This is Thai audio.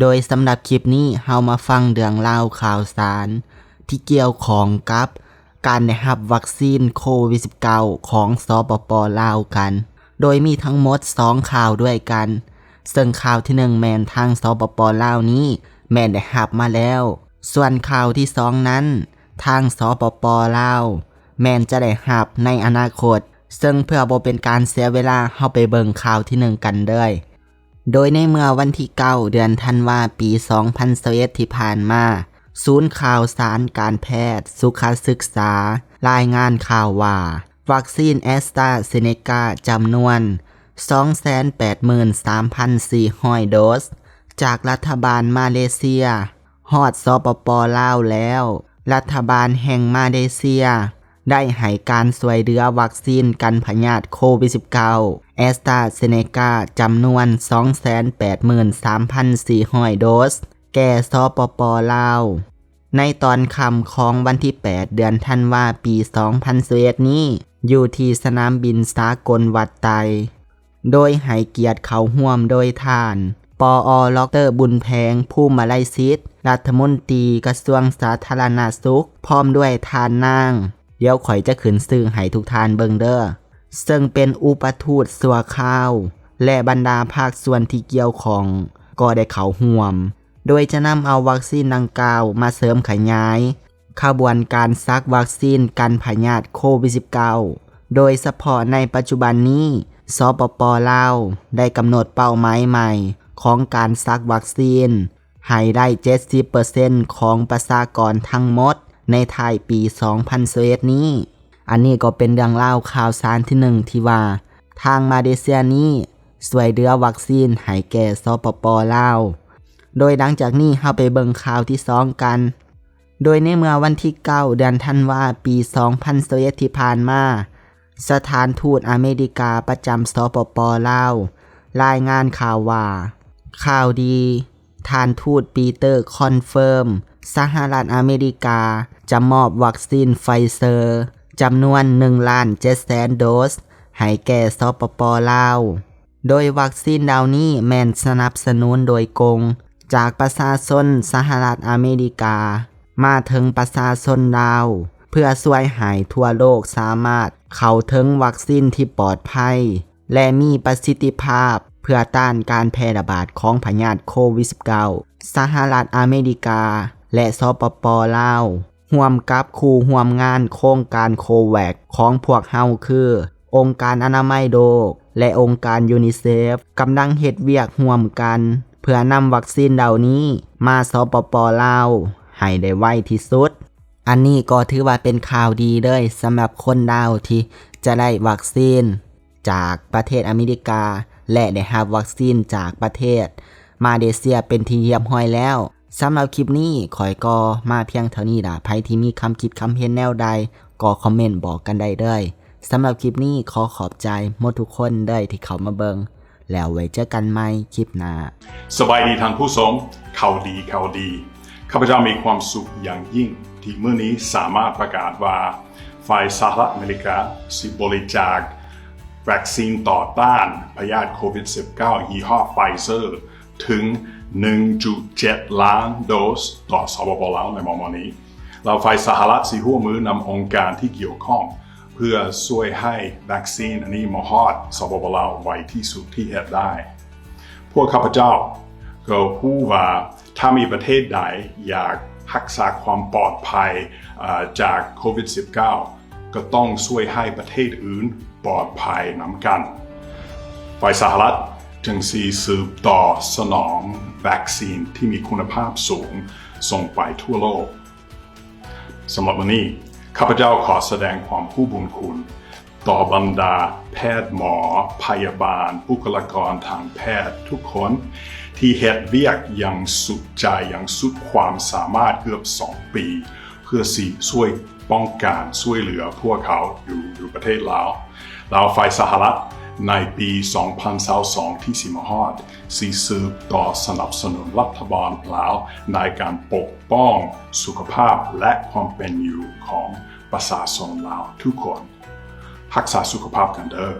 โดยสำหรับคลิปนี้เฮามาฟังเรื่องเล่าข่าวสาร ที่เกี่ยวของกับ การได้รับวัคซีนโควิด -19 ของสปปลาวกัน โดยมีทั้งหมด 2 ข่าวด้วยกัน ซึ่งข่าวที่1แมนทางสปปลาวนี้ แมนได้รับมาแล้ว ส่วนข่าวที่2นั้น ทางสปปลาวแมนจะได้รับในอนาคต ซึ่งเพื่อบ่เป็นการเสียเวลาเฮาไปเบิ่งข่าวที่1กันเด้ย โดยในเมื่อวันที่9เดือนธันวาปี 2021ที่ผ่านมา ศูนย์ข่าวสารการแพทย์ สุขศึกษา รายงานข่าวว่า วัคซีนแอสตราเซเนกาจำนวน 283,400 โดส จากรัฐบาลมาเลเซีย ฮอดสปปลาวแล้ว รัฐบาลแห่งมาเลเซีย ได้ให้การสวยเรือวัคซีนกันพยาธิโควิด -19 อสตราเซเนกาจำนวน 283,400 โดส แก่สปปลาว ในตอนคำของวันที่ 8 เดือนธันวาปี 2021นี้ อยู่ที่สนามบินสากลวัดไต โดยให้เกียรติเขาห่วมโดยทานปออล็อกเตอร์บุญแพง ผู้มาลัยซิดรัฐมนตรีกระทรวงสาธารณสุข พร้อมด้วยทานนาง เดี๋ยวข่อยจะขึ้นซื้อให้ทุกทานเบิงเด้อ ซึ่งเป็นอุปทูตสัวข้าว และบรรดาภาคส่วนที่เกี่ยวของก็ได้เขาห่วม โดยจะนำเอาวัคซีนดังกล่าวมาเสริมขยาย ขบวนการซักวัคซีนกันพยาธิโควิด -19 โดยเฉพาะในปัจจุบันนี้สปปลาวได้กำหนดเป้าหมายใหม่ของการซักวัคซีน ให้ได้ 70%ของประชากรทั้งหมดในไทยปี 2021นี้ อันนี้ก็เป็นเรื่องเล่าข่าวสารที่หนึ่งที่ว่า ทางมาเลเซียนี้สวยเดือวัคซีนให้แก่สปปลาว โดยหลังจากนี้เฮาไปเบิ่งข่าวที่สองกัน โดยในเมื่อวันที่9เดือนธันวาปี2021ที่ผ่านมา สถานทูตอเมริกาประจำสปปลาว รายงานข่าวว่า ข่าวดี ทานทูตปีเตอร์คอนเฟิร์ม สหรัฐอเมริกาจะมอบวัคซีนไฟเซอร์ จำนวน1ล้าน7แสนโดส ให้แก่สปปลาว โดยวัคซีนดาวนี้แม่นสนับสนุนโดยกง จากประชาชนสหรัฐอเมริกา มาถึงประชาชนดาว เพื่อช่วยให้ทั่วโลกสามารถเข้าถึงวัคซีนที่ปลอดภัย และมีประสิทธิภาพเพื่อต้านการแพร่ระบาดของพยาธิโควิด -19 สหรัฐอเมริกา และสปปลาว ร่วมกับคู่ร่วมงานโครงการโคแวคของพวกเฮาคือ องค์การอนามัยโลกและองค์การยูนิเซฟกำลังเฮ็ดเวียกร่วมกัน เพื่อนำวัคซีนเหล่านี้มาสปปลาวให้ได้ไวที่สุด อันนี้ก็ถือว่าเป็นข่าวดีเลยสำหรับคนดาวที่จะได้วัคซีน จากประเทศอเมริกา และได้รับวัคซีนจากประเทศ มาเลเซียเป็นที่เยี่ยมห้อยแล้ว สำหรับคลิปนี้ขอยก็มาเพียงเท่านี้ล่ะใครที่มีคำคิดคำเห็นแนวใด ก็คอมเมนต์บอกกันได้เลยสำหรับคลิปนี้ขอขอบใจหมดทุกคนเด้อที่เขามาเบิงแล้วไว้เจอกันใหม่คลิปหน้า สบายดีทางผู้ชมข่าดีข่าดี ข้าพเจ้ามีความสุขอย่างยิ่ง ที่เมื่อนี้สามารถประกาศว่า ฝ่ายสหรัฐอเมริกาสิบริจาควัคซีนต่อต้านพยาธิโควิด -19 ยี่ห้อไฟเซอร์ ถึง 1.7 ล้านโดสต่อสปปลาวในมอนี้ เราฝ่ายสหรัฐสีหัวมือนำองค์การที่เกี่ยวข้อง เพื่อช่วยให้วัคซีนอันนี้มาฮอดสปปลาวไวที่สุดที่เหตได้ พวกข้าพเจ้าก็พูดว่าถ้ามีประเทศใดอยากรักษาความปลอดภัยจากโควิด -19 ก็ต้องช่วยให้ประเทศอื่นปลอดภัยนำกัน ฝ่ายสหรัฐ จึงสีสืบต่อสนองวัคซีนที่มีคุณภาพสูงส่งไปทั่วโลกสำหรับวันนี้ ข้าพเจ้าขอแสดงความผู้บุญคุณ ต่อบรรดาแพทย์หมอ พยาบาล บุคลากรทางแพทย์ทุกคน ที่เฮ็ดเวียกอย่างสุดใจอย่างสุดความสามารถเกือบสองปี เพื่อสีช่วยป้องกันช่วยเหลือพวกเขาอยู่อยู่ประเทศลาวลาวฝ่ายสหรัฐ ในปี 2022 ที่สิมาฮอดซีสืบต่อสนับสนุนรัฐบาลลาวในการปกป้องสุขภาพและความเป็นอยู่ของประชาชนลาวทุกคน รักษาสุขภาพกันเด้อ